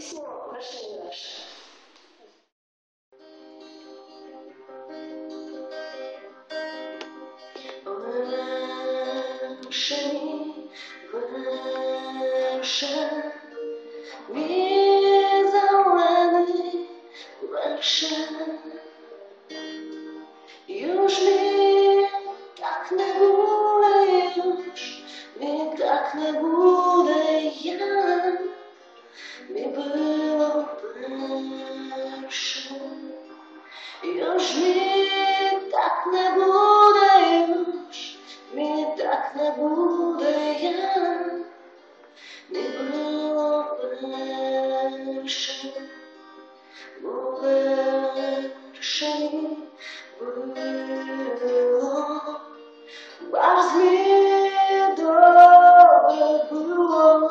письмо прошение наше. Ваши, ваша, не заланы, ваша, южный, так не будешь, не так не будешь. Mi tak nie bude już, mi tak nie bude ja, mi było pierwsze. Bo pierwsze było, bardzo mi dobre było.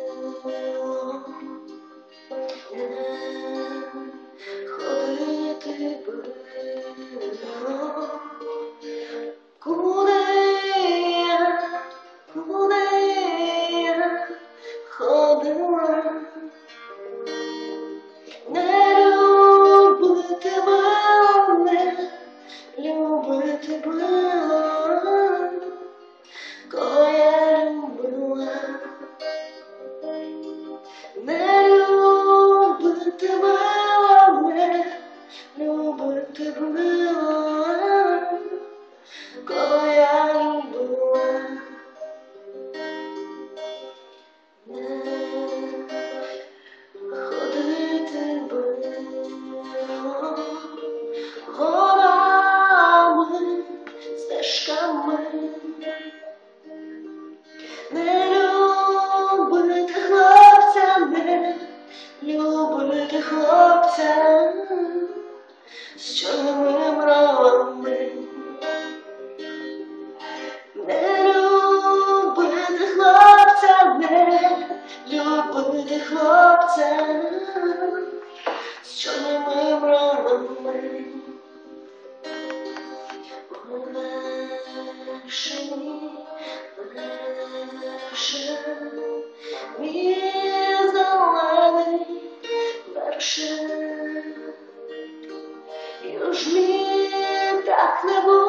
любити хлопця з чорними бровами. Не любити хлопця, не любити хлопця з чорними бровами. Вершині, верше, That's